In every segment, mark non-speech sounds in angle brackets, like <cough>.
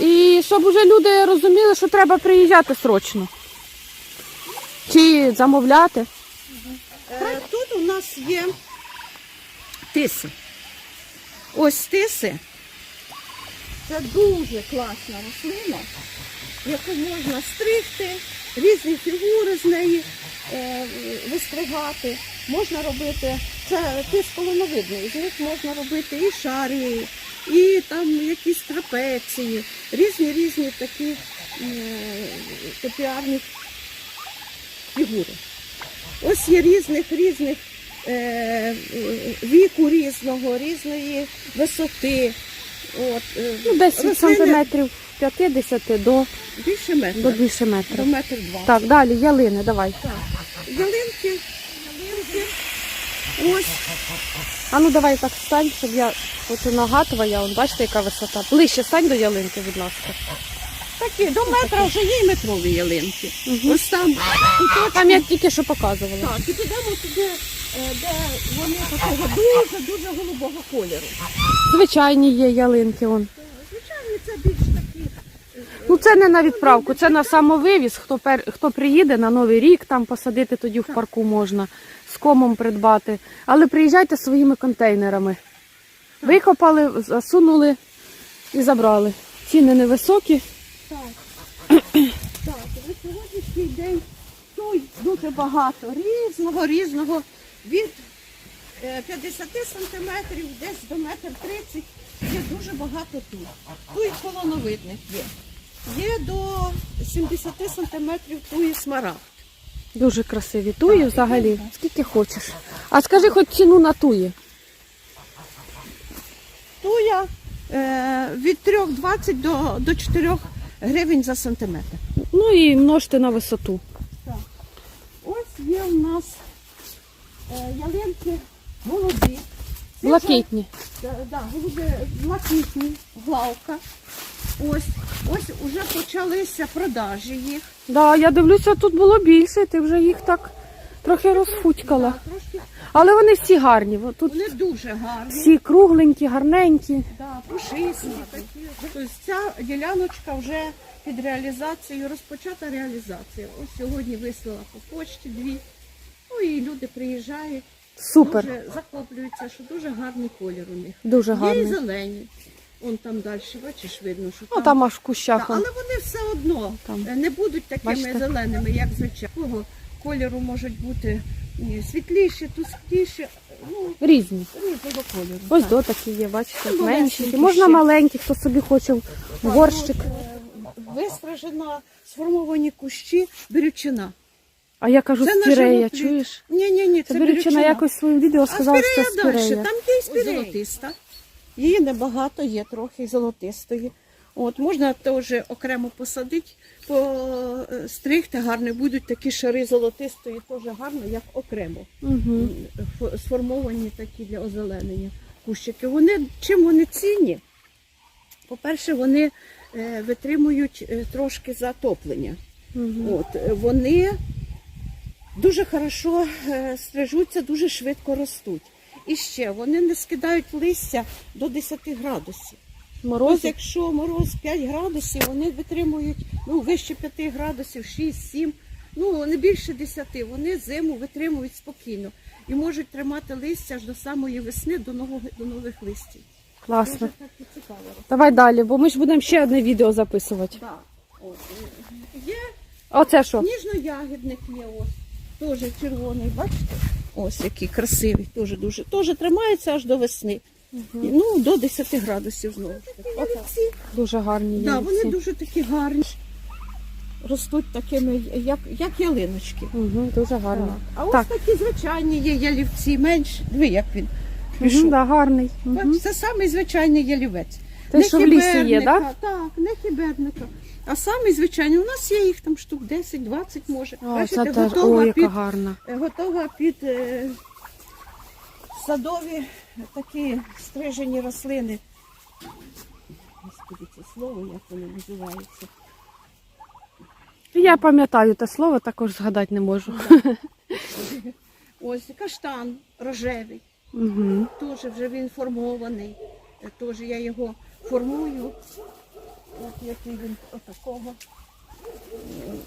І щоб уже люди розуміли, що треба приїжджати срочно. Чи замовляти. Е, Тут у нас є тиси. Ось тиси. Це дуже класна рослина, яку можна стригти, різні фігури з неї е, вистригати. Можна робити, це тис колоновидний, з них можна робити і шарі, і там якісь трапеції, різні різні такі топіарні фігури. Ось є різних різних е, віку різного, різної висоти. От, е, Ну, десь від сантиметрів 50 до, більше метра. до більше До метр. Так, далі ялини, давай. Так. Ялинки, ялинки. Ось А ну давай так стань, щоб я хочу нога твоя, он, бачите, яка висота. Ближче стань до ялинки, будь ласка. такі, до метра вже є й метрові ялинки. Мгм. Ось там куточки. Там я тільки що показувала. Так, і підемо туди, е, де вони такого дуже-дуже голубого кольору. Звичайні є ялинки. Он. Звичайно, це більш такі. Ну це не на відправку, це на самовивіз. Хто пер... хто приїде на Новий рік, там посадити тоді в парку можна, з комом придбати. Але приїжджайте своїми контейнерами. Викопали, засунули і забрали. Ціни невисокі. Так. На сьогоднішній день той дуже багато різного, різного від е, 50 сантиметрів десь до метр 30 є дуже багато тут. Туй колоновидних є. Є до 70 сантиметрів туї смарагд. Дуже красиві. Туї взагалі, скільки хочеш. А скажи хоч ціну на туї. Туя е, від 3,20 до, до 4 гривень за сантиметр. Ну і множте на висоту. Так. Ось є у нас е, ялинки. Це Блакитні. Да, голуби блакитні, главка. Ось, ось уже почалися продажі їх. Да, я дивлюся, тут було більше, ти вже їх так трохи розфутькала. Да, трошки Але вони всі гарні. Тут вони дуже гарні. всі кругленькі, гарненькі. Да, пушисті такі. Тобто ця діляночка вже під реалізацією, розпочата реалізація. Ось сьогодні вислала по почті дві. Ну і люди приїжджають, Супер, дуже захоплюються, що дуже гарний колір у них. дуже Є і зелені. Он там далі, бачиш, видно, що Ну там аж в кущах. Он. але вони все одно Там. е, не будуть такими Бачите? зеленими, як звичайно. Такого кольору можуть бути е, світліші, тускліші, ну, Різні. різного кольору. Ось до такі є, бачите, Ну, менші. малесенькі Можна ще. маленькі, хто собі хоче в горщик. Е, Вистражена, сформовані кущі, берючина. А я кажу, Це спірея, чуєш? Ні, ні, ні, Це це, берючина якось в своєму відео А сказала, що це спірея далі, там є і спірея. золотиста. Її небагато, є трохи золотистої. От, можна теж окремо посадити, постригти гарно, будуть такі шари золотистої, теж гарно, як окремо. Угу. Ф- сформовані такі для озеленення кущики. Вони чим вони цінні? По-перше, вони е, витримують е, трошки затоплення. Угу. От, е, вони дуже хорошо е, стрижуться, дуже швидко ростуть. І ще вони не скидають листя до 10 градусів. Ось якщо мороз 5 градусів, вони витримують ну, вище 5 градусів, 6-7, ну не більше 10. Вони зиму витримують спокійно і можуть тримати листя аж до самої весни, до нових, до нових листів. Класно. Дуже так цікаво. Давай далі, бо ми ж будемо ще одне відео записувати. Так. От. е, Є Оце що? ніжноягідник є ось, теж червоний, бачите? Ось який красивий, теж дуже. Теж тримається аж до весни. Ну, до 10 градусів знову. Дуже гарні Да, вони дуже такі гарні. Ростуть такими, як, як ялиночки. Угу, дуже гарні. Так. А ось Так. такі звичайні є ялівці, менш. Диви, як він Угу, да, гарний. Угу. Це самий звичайний ялівець. Те, що в лісі є, да? Так, не хіберника. А самий звичайний, у нас є їх там штук 10-20 може. О, Бачите, це теж, готова о, яка під гарна. Е, готова під е, садові такі стрижені рослини. Господи, це слово, як воно називається. Я пам'ятаю те слово, також згадати не можу. <laughs> Ось каштан рожевий, Угу. теж вже він формований. Е, Теж я його формую. От. який він отакого.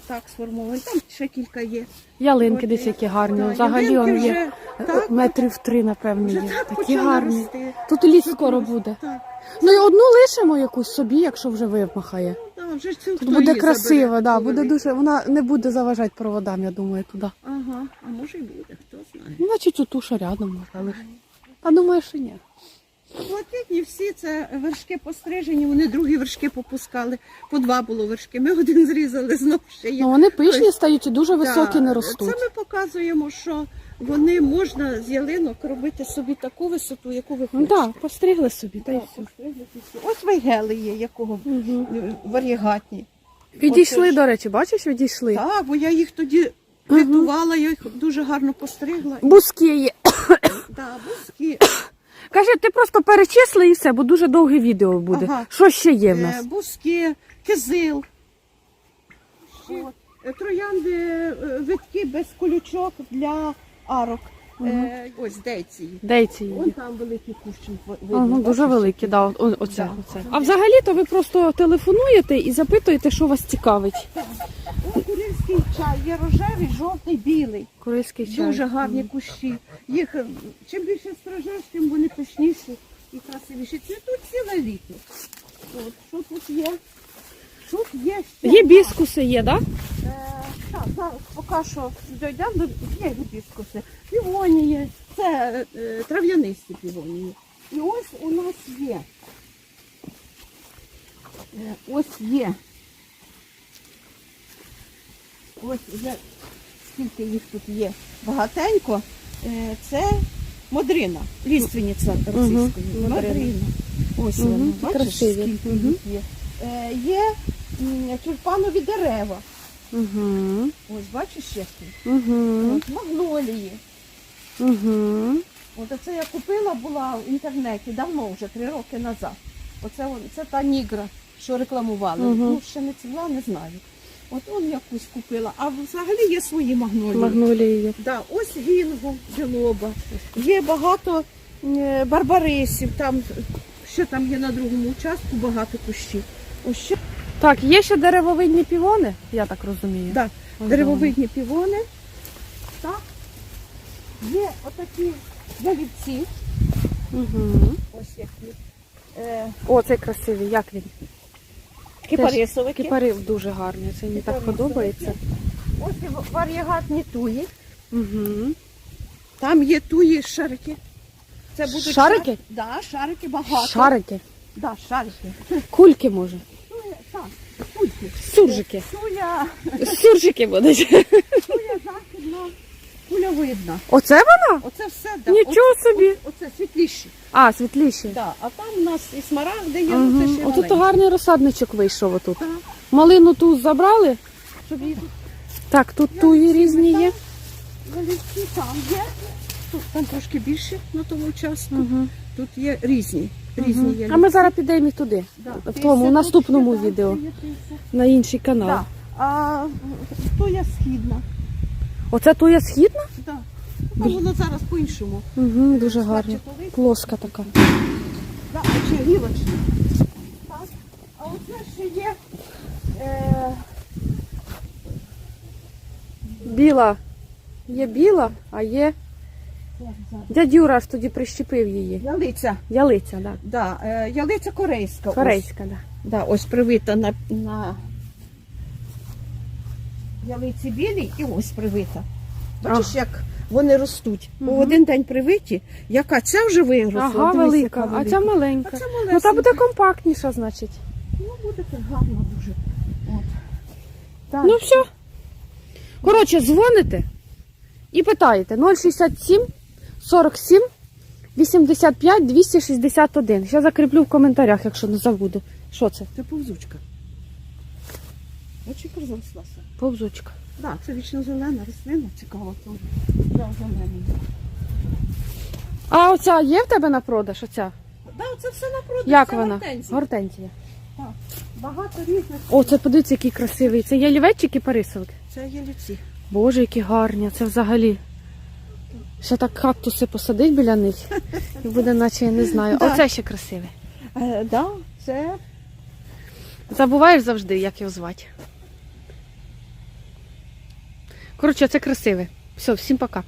Так сформований. Там ще кілька є. Ялинки десь які гарні. да, Взагалі ялинки є вже так, метрів три, напевно, вже є. так Такі почали гарні. рости. Тут ліс скоро буде. Так. Ну і одну лишимо якусь собі, якщо вже вимахає. Да, вже цю Тут хто буде її красиво, забере, да, буде дуже. Вона не буде заважати проводам, я думаю, туди. Ага, а може й буде, хто знає. Ну, Значить, оту ще рядом може лишити. А думаю, що ні. Блакитні всі це вершки пострижені, вони другі вершки попускали. По два було вершки. Ми один зрізали, знов ще є. Ну вони пишні стають і дуже високі не ростуть. Це ми показуємо, що вони можна з ялинок робити собі таку висоту, яку ви Ну хочете. так, постригли собі, та й Так, все. постригли. Ось вайгели є, якого Угу. е, варігатні. Відійшли, до речі, бачиш, відійшли. Так, бо я їх тоді Мгм. рятувала, я їх дуже гарно постригла. Бузки є. Да, бузки, <coughs> Каже, ти просто перечисли і все, бо дуже довге відео буде. Ага. Що ще є в е, нас? бузки, кизил. Ще- Е, Троянди, е, витки без колючок для арок. Е, ось дейці. їх. Дейці її. Вон там ви- видно, Ага, дуже бачиш? великі, да, о- оце, Да. оце. А взагалі то ви просто телефонуєте і запитуєте, що вас цікавить. О, курильський чай, є рожевий, жовтий, білий. Корейський чай. Дуже гарні кущі. Їх е, чим більше стражеш, тим вони пишніші і красивіші. Цвітуть ціле літо. От, що тут є? Тут є ще. Є біскуси, є, так? Да? Е, так, зараз поки що дійдемо до є гібіскуси. Півонії, це е, трав'янисті півонії. І ось у нас є. Е, ось є. Ось вже скільки їх тут є багатенько. Е, це модрина, ліственниця російською. Мгм, модрина. Ось Мгм, вона, бачиш, красиві. скільки їх є. Е, є тюльпанові дерева. Угу. Ось бачиш які? Угу. От магнолії. Угу. От оце я купила була в інтернеті давно, вже три роки назад. Оце це та нігра, що рекламували. Мгм. Ну, ще не ціла, не знаю. От он якусь купила. А взагалі є свої магнолії. Магнолії є. Да, ось гінго, білоба. Є багато е, барбарисів, там ще там є на другому участку багато кущів. Ось ще Так, є ще деревовидні півони, я так розумію. да, Ага. деревовидні півони. Так. Є отакі ялівці. Угу. Ось які. Е, О, цей красивий, як він? кипарисовики. Кипарив дуже гарний, це мені так подобається. Ось і варігатні туї. Угу. Там є туї шарики. Це будуть Шарики? шар- Да, шарики багато. Шарики, Да, шарики. кульки може, так. Суржики. Туя, Суржики будуть. туя західна, кульовидна. Оце вона? Оце все, да. Нічого собі. Оце, оце світліші. А, світліші. Да. А там у нас і смарагди є, ну це ще Отут маленькі. гарний розсадничок вийшов отут. Так, Малину ту забрали. щоб їх Так, тут туї різні є. Залівці там є. Тут там трошки більше на тому участку. Тут є різні. Різні є. А ми зараз підемо і туди. Да, в тому, в наступному да, відео. На інший канал. Да. А туя східна. Оце туя східна? Да. Ну, воно зараз по-іншому. Угу, дуже гарно. Плоска така. Да. Так. А оце ще є. Е, Біла. Є біла, а є. Дядь Юра аж тоді прищепив її. ялиця. Ялиця, так. Да. Да, е, ялиця корейська. Корейська, так. Да. Да, ось привита на, на ялиці білій і ось привита. Бачиш, як вони ростуть. Бо Мгм. в один день привиті, яка ця вже виросла. Ага, дивись, велика, яка а ця маленька. А це Ну та малесенька. буде компактніша, значить. Ну, буде так гарно дуже. От. Так. Ну все. Коротше, дзвоните і питаєте 067 47 85 261. Ще закріплю в коментарях, якщо не забуду. Що це? Це повзучка. Очень рознеслася. Повзучка. Так, да, це вічно зелена рослина. Да, зелена. А оця є в тебе на продаж? Оця? Да, це все на продаж. Як це вона? гортензія. Гортензія. Так. Багато різних. О, це подивіться, який красивий. Це ялівець чи кипарисовик? Це є люці. Боже, які гарні, це взагалі. Ще так кактуси посадить біля них. І буде, наче я не знаю. Да. Оце ще красиве. Е, да, це Забуваєш завжди, як його звати. Коротше, це красиве. Все, всім пока.